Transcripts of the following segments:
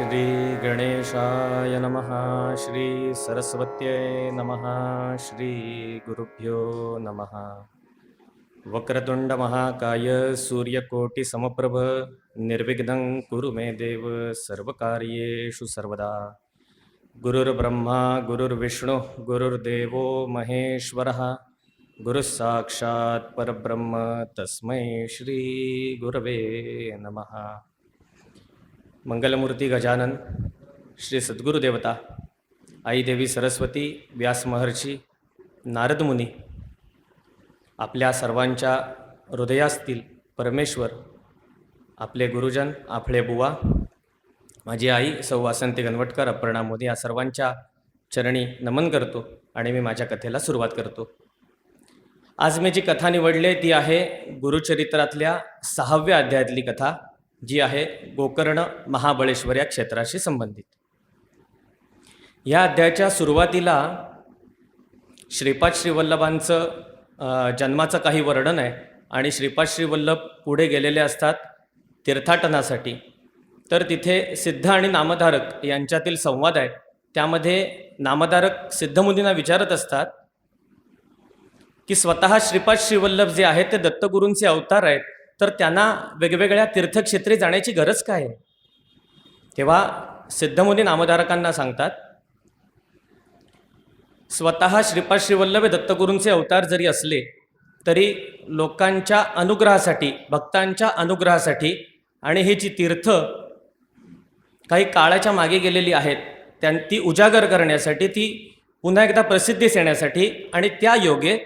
श्रीगणेशाय नमः श्रीसरस्वत्यै नमः श्रीगुरुभ्यो नमः। वक्रतुण्डमहाकाय सूर्यकोटिसमप्रभ निर्विघ्नं कुरु मे देव सर्वकार्येषु सर्वदा। गुरुर्ब्रह्मा गुरुर्विष्णुः गुरुर्देवो महेश्वरः गुरुः परब्रह्म तस्मै श्रीगुरवे नमः। मंगलमूर्ती गजानन श्री सद्गुरुदेवता आई देवी सरस्वती व्यास महर्षी नारद मुनी आपल्या सर्वांच्या हृदयासतील परमेश्वर आपले गुरुजन आपले बुवा माझी आई सौ वासंती गणवटकर अपर्णा मोदी या सर्वांच्या चरणी नमन करतो आणि मी माझ्या कथेला सुरुवात करतो. आज मी जी कथा निवडली ती आहे गुरुचरित्रातल्या सहाव्या अध्यायातली कथा. जी आहे गोकर्ण महाबळेश्वर या क्षेत्राशी संबंधित. या अध्यायाच्या सुरुवातीला श्रीपाद श्रीवल्लभांचं जन्माचं काही वर्णन आहे आणि श्रीपाद श्रीवल्लभ पुढे गेलेले असतात तीर्थाटनासाठी. तर तिथे सिद्ध आणि नामधारक यांच्यातील संवाद आहे. त्यामध्ये नामधारक सिद्धमुनींना विचारत असतात की स्वतः श्रीपाद श्रीवल्लभ जे आहेत ते दत्तगुरूंचे अवतार आहेत. तर त्यांना वेगवेगळ्या तीर्थक्षेत्रे जाण्याची गरज काय? आहे तेव्हा सिद्धमुनी नामधारकांना सांगतात स्वतः श्रीपाद श्रीवल्लभ दत्तगुरूंचे अवतार जरी असले तरी लोकांच्या अनुग्रहासाठी भक्तांच्या अनुग्रहासाठी आणि ही जी तीर्थ काही काळाच्या मागे गेलेली आहेत त्यां ती उजागर करण्यासाठी ती पुन्हा एकदा प्रसिद्धीस येण्यासाठी आणि त्या योगे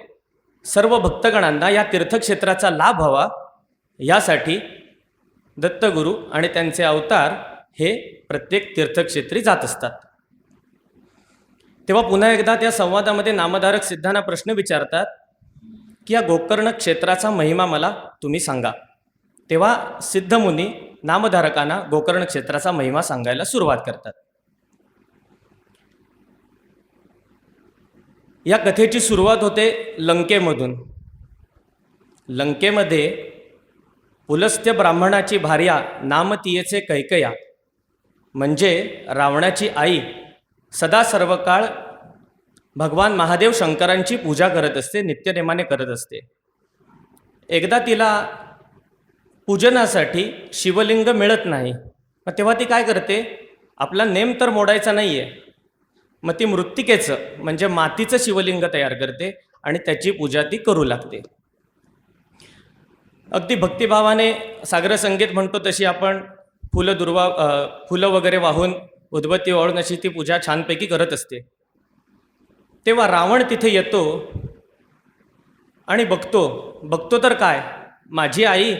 सर्व भक्तगणांना या तीर्थक्षेत्राचा लाभ व्हावा यासाठी दत्तगुरू आणि त्यांचे अवतार हे प्रत्येक तीर्थक्षेत्री जात असतात. तेव्हा पुन्हा एकदा त्या संवादामध्ये नामधारक सिद्धांना प्रश्न विचारतात की या गोकर्ण क्षेत्राचा महिमा मला तुम्ही सांगा. तेव्हा सिद्धमुनी नामधारकांना गोकर्ण क्षेत्राचा महिमा सांगायला सुरुवात करतात. या कथेची सुरुवात होते लंकेमधून. लंकेमध्ये पुलस्त्य ब्राह्मणाची भार्या नामतीयेचे कैकया. म्हणजे रावणाची आई सदा सर्व काळ भगवान महादेव शंकरांची पूजा करत असते नित्यनेमाने करत असते. एकदा तिला पूजनासाठी शिवलिंग मिळत नाही मग तेव्हा ती काय करते? आपला नेम तर मोडायचा नाही आहे मग ती मृत्तिकेचं म्हणजे मातीचं शिवलिंग तयार करते आणि त्याची पूजा ती करू लागते. अगदी भक्तिभावाने सागर संगीत म्हणतो तशी आपण फुलं दुर्वा फुलं वगैरे वाहून उद्बत्ती वाळून अशी ती पूजा छानपैकी करत असते. तेव्हा रावण तिथे येतो आणि बघतो बघतो तर काय? माझी आई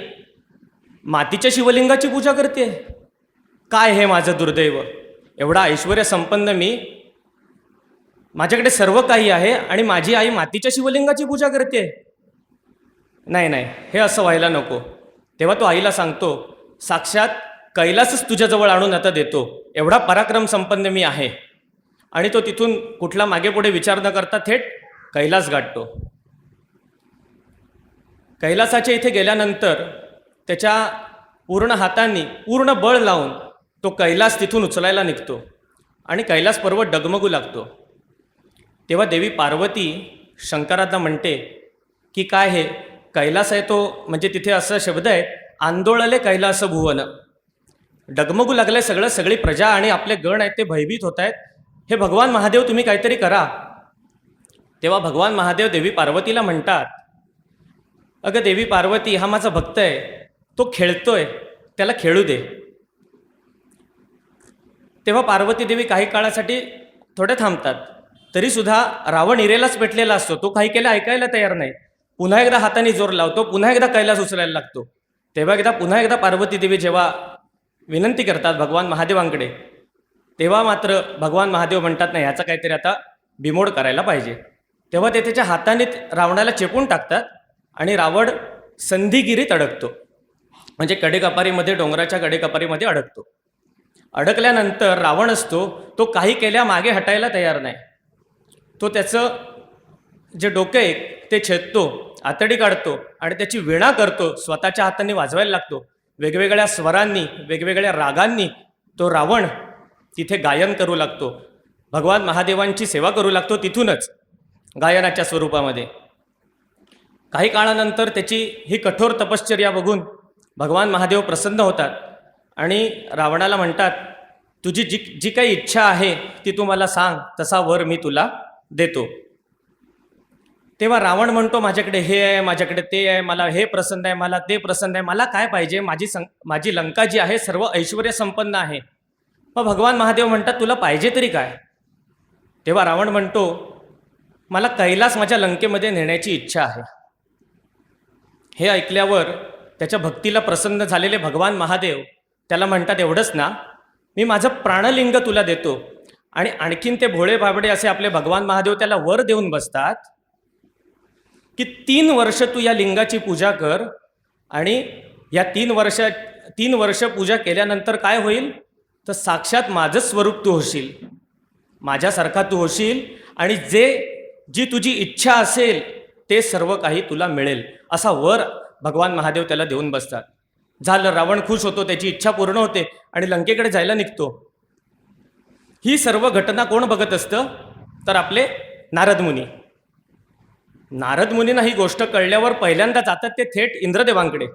मातीच्या शिवलिंगाची पूजा करते. काय हे माझं दुर्दैव? एवढा ऐश्वर संपन्न मी. माझ्याकडे सर्व काही आहे आणि माझी आई मातीच्या शिवलिंगाची पूजा करते. नाही नाही. हे असं व्हायला नको. तेव्हा तो आईला सांगतो साक्षात कैलासच तुझ्याजवळ आणून आता देतो. एवढा पराक्रम संपन्न मी आहे. आणि तो तिथून कुठला मागे पुढे विचार न करता थेट कैलास गाठतो. कैलासाच्या इथे गेल्यानंतर त्याच्या पूर्ण हातांनी पूर्ण बळ लावून तो कैलास तिथून उचलायला निघतो. आणि कैलास पर्वत डगमगू लागतो. तेव्हा देवी पार्वती शंकरांना म्हणते की काय हे? कैलास आहे तो म्हणजे तिथे असा शब्द आहे आंदोळले कैलास भुवन. डगमगू लागले सगळं सगळी प्रजा आणि आपले गण आहेत ते भयभीत होत आहेत. हे भगवान महादेव तुम्ही काहीतरी करा. तेव्हा भगवान महादेव देवी पार्वतीला म्हणतात अगं देवी पार्वती हा माझा भक्त आहे. तो खेळतोय. त्याला खेळू दे. तेव्हा पार्वती देवी काही काळासाठी थोडे थांबतात. तरीसुद्धा रावण इरेलाच पेटलेला असतो. तो काही केलं ऐकायला तयार नाही. पुन्हा एकदा हाताने जोर लावतो पुन्हा एकदा कैलास उचलायला लागतो. तेव्हा एकदा पुन्हा एकदा पार्वती देवी जेव्हा विनंती करतात भगवान महादेवांकडे तेव्हा मात्र भगवान महादेव म्हणतात नाही ह्याचा काहीतरी आता बिमोड करायला पाहिजे. तेव्हा ते त्याच्या हाताने रावणाला चेपून टाकतात आणि रावण संधिगिरीत अडकतो. म्हणजे कडेकपारीमध्ये डोंगराच्या कडेकपारीमध्ये अडकतो. अडकल्यानंतर रावण असतो तो काही केल्या मागे हटायला तयार नाही. तो त्याचं जे डोकं आहे ते छेदतो आतडी काढतो आणि त्याची विणा करतो स्वतःच्या हाताने वाजवायला लागतो. वेगवेगळ्या स्वरांनी वेगवेगळ्या रागांनी तो रावण तिथे गायन करू लागतो. भगवान महादेवांची सेवा करू लागतो तिथूनच गायनाच्या स्वरूपामध्ये. काही काळानंतर त्याची ही कठोर तपश्चर्या बघून भगवान महादेव प्रसन्न होतात आणि रावणाला म्हणतात तुझी जी जी काही इच्छा आहे ती तू मला सांग तसा वर मी तुला देतो. तेव्हा रावण म्हणतो माझ्याकडे हे आहे माझ्याकडे ते आहे मला हे प्रसन्न आहे मला ते प्रसन्न आहे मला काय पाहिजे? माझी सं माझी लंका जी आहे सर्व ऐश्वर संपन्न आहे. मग भगवान महादेव म्हणतात तुला पाहिजे तरी काय? तेव्हा रावण म्हणतो मला कैलास माझ्या लंकेमध्ये नेण्याची इच्छा आहे. हे ऐकल्यावर त्याच्या भक्तीला प्रसन्न झालेले भगवान महादेव त्याला म्हणतात एवढंच ना मी माझं प्राणलिंग तुला देतो. आणि आणखीन ते भोळे बाबडे असे आपले भगवान महादेव त्याला वर देऊन बसतात. की तीन वर्ष तू या लिंगाची पूजा कर आणि या तीन वर्ष तीन वर्ष पूजा केल्यानंतर काय होईल? तर साक्षात माझंच स्वरूप तू होशील. माझ्यासारखा तू होशील आणि जे जी तुझी इच्छा असेल ते सर्व काही तुला मिळेल. असा वर भगवान महादेव त्याला देऊन बसतात. झालं रावण खुश होतो त्याची इच्छा पूर्ण होते आणि लंकेकडे जायला निघतो. ही सर्व घटना कोण बघत असतं? तर आपले नारद मुनी. नारद मुनींना ही गोष्ट कळल्यावर पहिल्यांदा जातात ते थेट इंद्रदेवांकडे.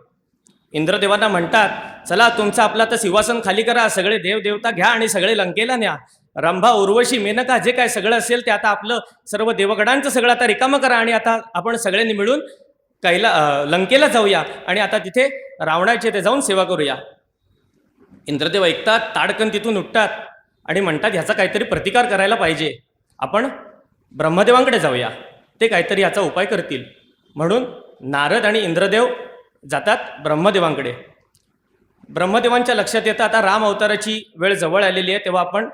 इंद्रदेवांना म्हणतात चला तुमचा आपला आता सिंहासन खाली करा सगळे देवदेवता घ्या आणि सगळे लंकेला न्या. रंभा उर्वशी मेनका जे काय सगळं असेल ते आता आपलं सर्व देवगडांचं सगळं आता रिकामं करा आणि आता आपण सगळ्यांनी मिळून कैला लंकेला जाऊया आणि आता तिथे रावणाचे ते जाऊन सेवा करूया. इंद्रदेव ऐकतात ताडकन तिथून उठतात आणि म्हणतात ह्याचा काहीतरी प्रतिकार करायला पाहिजे. आपण ब्रह्मदेवांकडे जाऊया. ते काहीतरी याचा उपाय करतील. म्हणून नारद आणि इंद्रदेव जातात ब्रह्मदेवांकडे. ब्रह्मदेवांच्या लक्षात येतं आता राम अवताराची वेळ जवळ आलेली आहे तेव्हा आपण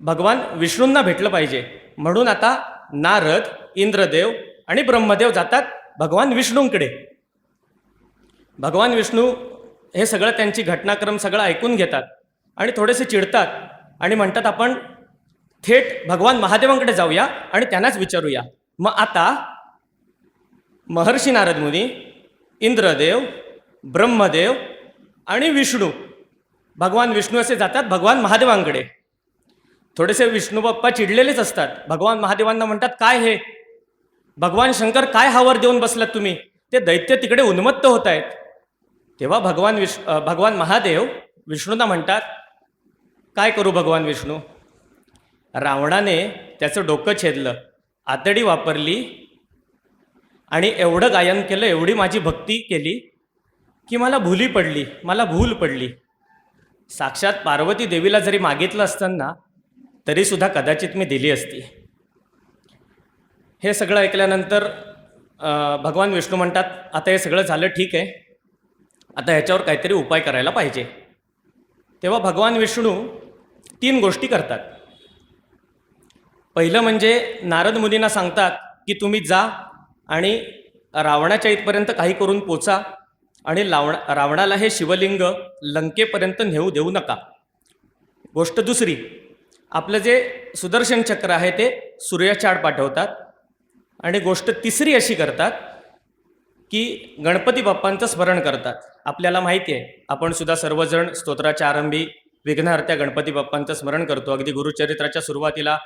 भगवान विष्णूंना भेटलं पाहिजे. म्हणून आता नारद इंद्रदेव आणि ब्रह्मदेव जातात भगवान विष्णूंकडे. भगवान विष्णू हे सगळं त्यांची घटनाक्रम सगळं ऐकून घेतात आणि थोडेसे चिडतात आणि म्हणतात आपण थेट भगवान महादेवांकडे जाऊया आणि त्यांनाच विचारूया. मग आता महर्षी नारद मुनी इंद्रदेव ब्रह्मदेव आणि विष्णू. भगवान विष्णू असे जातात भगवान महादेवांकडे. थोडेसे विष्णू बाप्पा चिडलेलेच असतात. भगवान महादेवांना म्हणतात काय हे? भगवान शंकर काय हावर देऊन बसलात तुम्ही? ते दैत्य तिकडे उन्मत्त होत आहेत तेव्हा भगवान विष भगवान महादेव विष्णूंना म्हणतात काय करू भगवान विष्णू? रावणाने त्याचं डोकं छेदलं. आतडी वापरली आणि एवढं गायन केलं एवढी माझी भक्ती केली की मला भुली पडली मला भूल पडली. साक्षात पार्वती देवीला जरी मागितलं असताना तरीसुद्धा कदाचित मी दिली असती. हे सगळं ऐकल्यानंतर भगवान विष्णू म्हणतात आता हे सगळं झालं ठीक आहे. आता ह्याच्यावर काहीतरी उपाय करायला पाहिजे. तेव्हा भगवान विष्णू तीन गोष्टी करतात. पहिलं म्हणजे नारद मुनींना सांगतात की तुम्ही जा आणि रावणाच्या इथपर्यंत काही करून पोचा आणि लावण रावणाला हे शिवलिंग लंकेपर्यंत नेऊ देऊ नका. गोष्ट दुसरी आपलं जे सुदर्शन चक्र आहे ते सूर्याच्या आड पाठवतात आणि गोष्ट तिसरी अशी करतात की गणपती बाप्पांचं स्मरण करतात. आपल्याला माहिती आहे आपण सुद्धा सर्वजण स्तोत्राच्या आरंभी विघ्नहर्त्या गणपती बाप्पांचं स्मरण करतो. अगदी गुरुचरित्राच्या सुरुवातीला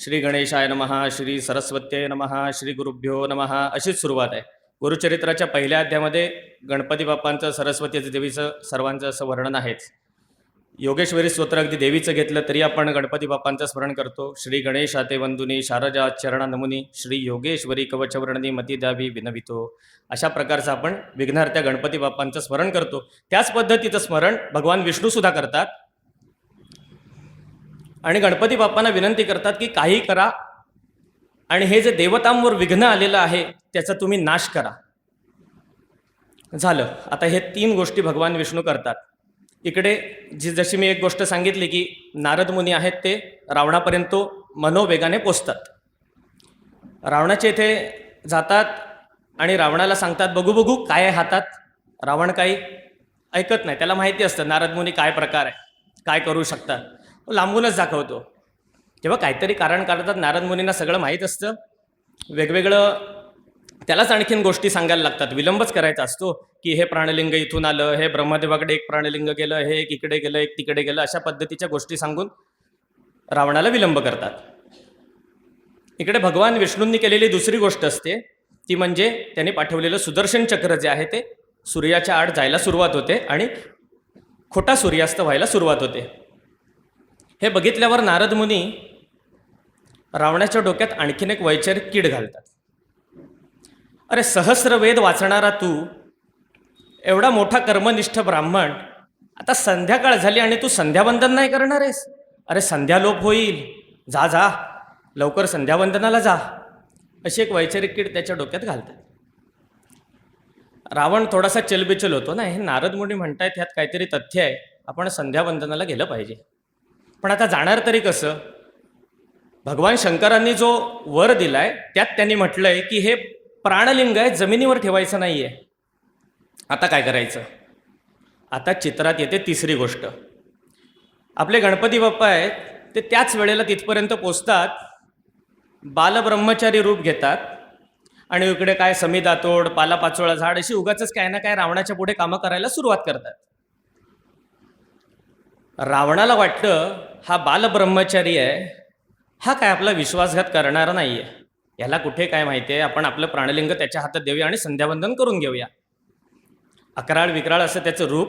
श्री गणेशाय नमः श्री सरस्वत्याय नमः श्री गुरुभ्यो नमः अशीच सुरुवात आहे. गुरुचरित्राच्या पहिल्या अध्यामध्ये गणपती बाप्पांचं सरस्वतीचं देवीचं सर्वांचं असं वर्णन आहेच. योगेश्वरी स्तोत्र अगदी देवीचं घेतलं तरी आपण गणपती बाप्पांचं स्मरण करतो. श्री गणेशाते वंदुनी शारजा चरणा नमुनी श्री योगेश्वरी कवचवर्णनी मती द्यावी विनवितो. अशा प्रकारचं आपण विघ्नार्थ्या गणपती बाप्पांचं स्मरण करतो. त्याच पद्धतीचं स्मरण भगवान विष्णूसुद्धा करतात. आणि गणपती बाप्पांना विनंती करतात की काही करा आणि हे जे देवतांवर विघ्न आलेलं आहे त्याचा तुम्ही नाश करा. झालं. आता हे तीन गोष्टी भगवान विष्णू करतात. इकडे जी जशी मी एक गोष्ट सांगितली की नारद मुनी आहेत ते रावणापर्यंत मनोवेगाने पोचतात. रावणाच्या इथे जातात आणि रावणाला सांगतात बघू बघू काय आहे हातात? रावण काही ऐकत नाही. त्याला माहिती असतं नारद मुनी काय प्रकार आहे? काय करू शकतात? तो लांबूनच दाखवतो. तेव्हा काहीतरी कारण काढतात. नारद मुनींना सगळं माहीत असतं. वेगवेगळं त्यालाच आणखीन गोष्टी सांगायला लागतात. विलंबच करायचा असतो की हे प्राणलिंग इथून आलं हे ब्रह्मदेवाकडे एक प्राणलिंग गेलं हे एक इकडे गेलं एक तिकडे गेलं अशा पद्धतीच्या गोष्टी सांगून रावणाला विलंब करतात. इकडे भगवान विष्णूंनी केलेली दुसरी गोष्ट असते. ती म्हणजे त्यांनी पाठवलेलं सुदर्शन चक्र जे आहे ते सूर्याच्या आड जायला सुरुवात होते आणि खोटा सूर्यास्त व्हायला सुरुवात होते. हे बघितल्यावर नारद मुनी रावणाच्या डोक्यात आणखीन एक वैचारिक कीड घालतात. अरे सहस्र वेद वाचणारा तू एवढा मोठा कर्मनिष्ठ ब्राह्मण आता संध्याकाळ झाली आणि तू संध्यावंदन नाही करणार आहेस? अरे संध्यालोप होईल. जा जा. लवकर संध्यावंदनाला जा. अशी एक वैचारिक कीड त्याच्या डोक्यात घालतात. रावण थोडासा चलबिचल होतो ना हे नारद मुनी म्हणतायत ह्यात काहीतरी तथ्य आहे. आपण संध्यावंदनाला गेलं पाहिजे. पण आता जाणार तरी कसं? भगवान शंकरांनी जो वर दिलाय त्यात त्यांनी म्हटलंय की हे प्राणलिंग आहे जमिनीवर ठेवायचं नाही आहे आता काय करायचं? आता चित्रात येते तिसरी गोष्ट. आपले गणपती बाप्पा आहेत ते त्याच वेळेला तिथपर्यंत पोचतात बालब्रह्मचारी रूप घेतात आणि इकडे काय समी दातोड पालापाचोळा झाड अशी उगाच काय ना काय रावणाच्या पुढे कामं करायला सुरुवात करतात. रावणाला वाटतं हा बालब्रह्मचारी आहे हा काय आपला विश्वासघात करणारा नाही आहे याला कुठे काय माहिती आहे? आपण आपलं प्राणलिंग त्याच्या हातात देऊया आणि संध्यावंदन करून घेऊया. अकराळ विकराळ असं त्याचं रूप.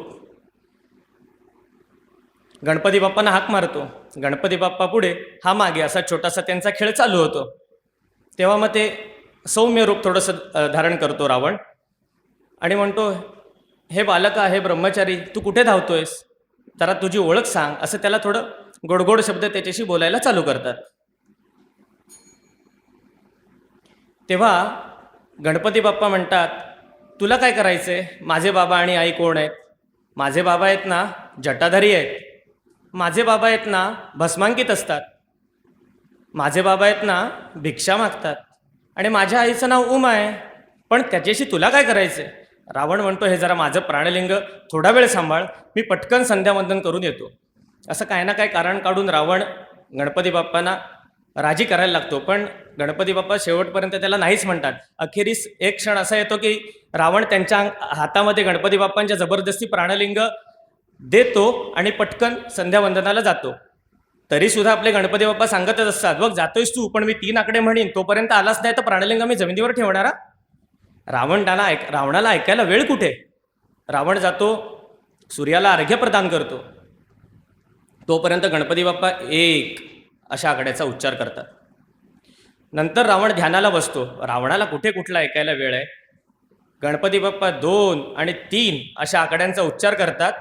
गणपती बाप्पांना हाक मारतो. गणपती बाप्पा पुढे हा मागे असा छोटासा त्यांचा खेळ चालू होतो. तेव्हा मग ते सौम्य रूप थोडंसं धारण करतो रावण. आणि म्हणतो हे बालक आहे ब्रह्मचारी तू कुठे धावतोयस? जरा तुझी ओळख सांग. असं त्याला थोडं गोडगोड शब्द त्याच्याशी बोलायला चालू करतात. तेव्हा गणपती बाप्पा म्हणतात तुला काय करायचंय? माझे बाबा आणि आई कोण आहेत? माझे बाबा आहेत ना जटाधारी आहेत. माझे बाबा आहेत ना भस्मांकित असतात. माझे बाबा आहेत ना भिक्षा मागतात. आणि माझ्या आईचं नाव उमा आहे. पण त्याच्याशी तुला काय करायचंय? रावण म्हणतो हे जरा माझं प्राणलिंग थोडा वेळ सांभाळ. मी पटकन संध्यावंदन करून येतो. असं काय ना काय कारण काढून रावण गणपती बाप्पांना राजी करायला लागतो. पण गणपती बाप्पा शेवटपर्यंत त्याला नाहीच म्हणतात. अखेरीस एक क्षण असा येतो की रावण त्यांच्या हातामध्ये गणपती बाप्पांच्या जबरदस्ती प्राणलिंग देतो आणि पटकन संध्यावंदनाला जातो. तरी सुद्धा आपले गणपती बाप्पा सांगतच असतात बघ जातोयस तू पण मी तीन आकडे म्हणेन तोपर्यंत आलाच नाही तर प्राणलिंग मी जमिनीवर ठेवणारा? रावण त्याला ऐक रावणाला ऐकायला वेळ कुठे? रावण जातो सूर्याला अर्घ्य प्रदान करतो. तोपर्यंत गणपती बाप्पा एक अशा आकड्याचा उच्चार करतात. नंतर रावण ध्यानाला बसतो. रावणाला कुठे कुठला ऐकायला वेळ आहे? गणपती बाप्पा दोन आणि तीन अशा आकड्यांचा उच्चार करतात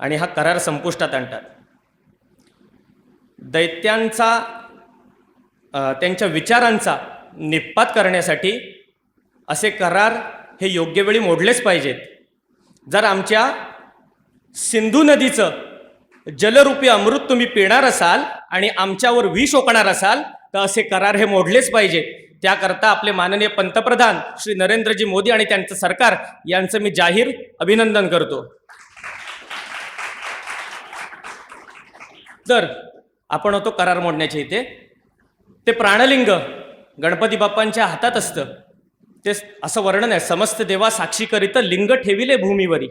आणि हा करार संपुष्टात आणतात. दैत्यांचा त्यांच्या विचारांचा निपात करण्यासाठी असे करार हे योग्य वेळी मोडलेच पाहिजेत. जर आमच्या सिंधू नदीचं जलरूपी अमृत तुम्ही पिणार असाल आणि आमच्यावर विष ओकणार असाल तर असे करार हे मोडलेच पाहिजे. त्याकरता आपले माननीय पंतप्रधान श्री नरेंद्रजी मोदी आणि त्यांचं सरकार यांचं मी जाहीर अभिनंदन करतो. तर आपण होतो करार मोडण्याच्या इथे. ते प्राणलिंग गणपती बाप्पांच्या हातात असतं. ते असं वर्णन आहे समस्त देवा साक्षी करीत लिंग ठेविले भूमीवरी.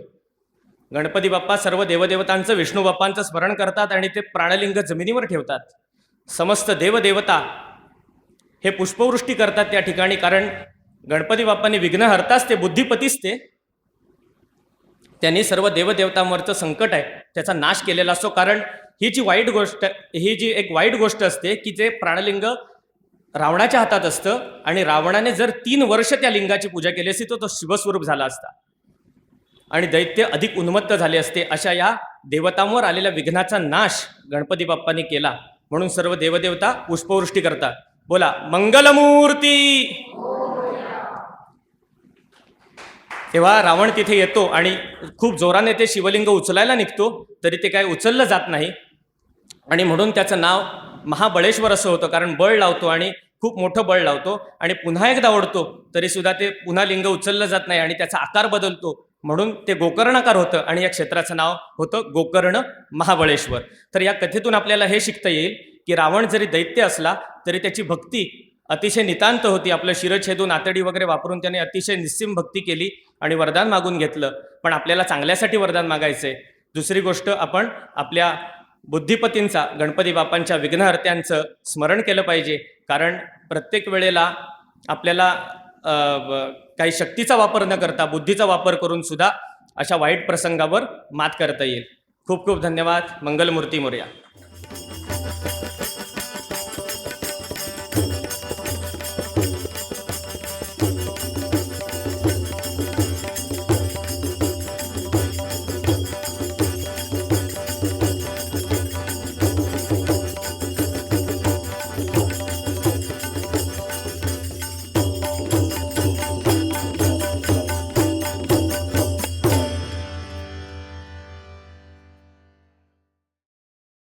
गणपती बाप्पा सर्व देवदेवतांचं विष्णू बाप्पांचं स्मरण करतात आणि ते प्राणलिंग जमिनीवर ठेवतात. समस्त देवदेवता हे पुष्पवृष्टी करतात त्या ठिकाणी कारण गणपती बाप्पांनी विघ्न हरताच ते बुद्धिपतीच ते. त्यांनी सर्व देवदेवतांवरचं संकट आहे त्याचा नाश केलेला असतो. कारण ही जी वाईट गोष्ट ही जी एक वाईट गोष्ट असते की जे प्राणलिंग रावणाच्या हातात असतं आणि रावणाने जर तीन वर्ष त्या लिंगाची पूजा केली असती तर तो शिवस्वरूप झाला असता. आणि दैत्य अधिक उन्मत्त झाले असते अशा या देवतांवर आलेल्या विघ्नाचा नाश गणपती बाप्पांनी केला. म्हणून सर्व देवदेवता पुष्पवृष्टी करतात. बोला मंगलमूर्ती! तेव्हा रावण तिथे येतो आणि खूप जोराने ते शिवलिंग उचलायला निघतो तरी ते काय उचललं जात नाही. आणि म्हणून त्याचं नाव महाबळेश्वर असं होतं कारण बळ लावतो आणि खूप मोठं बळ लावतो आणि पुन्हा एकदा ओढतो तरी सुद्धा ते पुन्हा लिंग उचललं जात नाही आणि त्याचा आकार बदलतो. म्हणून ते गोकर्णकार होतं आणि या क्षेत्राचं नाव होतं गोकर्ण महाबळेश्वर. तर या कथेतून आपल्याला हे शिकता येईल की रावण जरी दैत्य असला तरी त्याची भक्ती अतिशय नितांत होती. आपलं शिरछेदून आतडी वगैरे वापरून त्याने अतिशय निस्सिम भक्ती केली आणि वरदान मागून घेतलं. पण आपल्याला चांगल्यासाठी वरदान मागायचं आहे दुसरी गोष्ट आपण आपल्या बुद्धिपतींचा गणपती बापांच्या विघ्नहर्त्यांचं स्मरण केलं पाहिजे. कारण प्रत्येक वेळेला आपल्याला काही शक्तीचा वापर न करता बुद्धीचा वापर करून सुद्धा अशा वाईट प्रसंगावर मात करता येईल. खूप खूप धन्यवाद. मंगलमूर्ती मोर्या.